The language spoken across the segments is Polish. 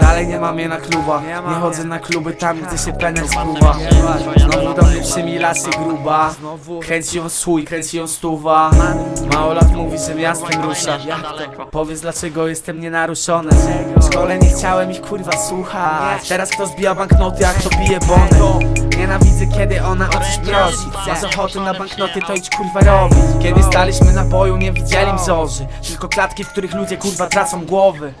Dalej nie mam je na klubach Nie chodzę na kluby tam, gdzie się pener spływa Znowu do mnie przymila się gruba Kręci ją swój, kręci ją stuwa. Mało lat mówi, że miastem rusza Powiedz dlaczego jestem nienaruszony. W szkole nie chciałem ich kurwa słuchać. Teraz kto zbija banknoty, a kto bije bony Nienawidzę kiedy ona o coś prosi. Masz ochotę na banknoty, to idź kurwa robić Kiedy staliśmy na boju, nie widzieli zorzy Tylko klatki, w których ludzie kurwa tracą głowy.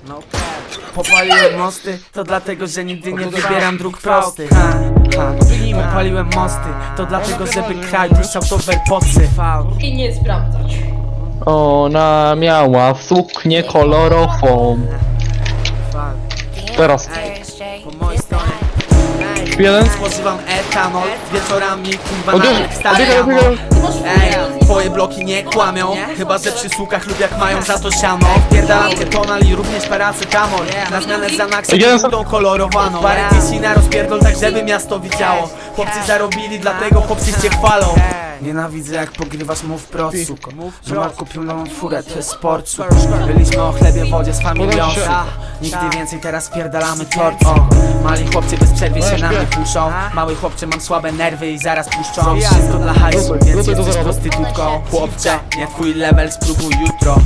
Popaliłem mosty, to dlatego, że nigdy nie wybieram dróg prostych ha, ha. Popaliłem mosty, to dlatego, żeby kraj puszczał to w AirPodsy. I nie sprawdzać. Ona miała suknię kolorową. Teraz. Stronie Jeden. Spożywam etanol, wieczorami kurwa Odbierz, nawet wstaję rano. Ej, twoje bloki nie kłamią Chyba, że przy słukach lub jak mają za to siano Pierdalam ketonal i również paracetamol Na zmianę Xanaxa Jeden. budą kolorowaną Parę na rozpierdol, tak żeby miasto widziało Chłopcy zarobili, dlatego chłopcy cię chwalą Nienawidzę jak pogrywasz mu wprost, suko Żona kupił nową furę, to jest sport, suko. Byliśmy o chlebie, wodzie z familią, Nigdy więcej, teraz pierdalamy tort, suko. Mali chłopcy bez przerwy się na mnie puszą Mały chłopcze, mam słabe nerwy i zaraz puszczą. Wszystko dla hajsu, więc jesteś prostytutką. Chłopcze, nie twój level, spróbuj jutro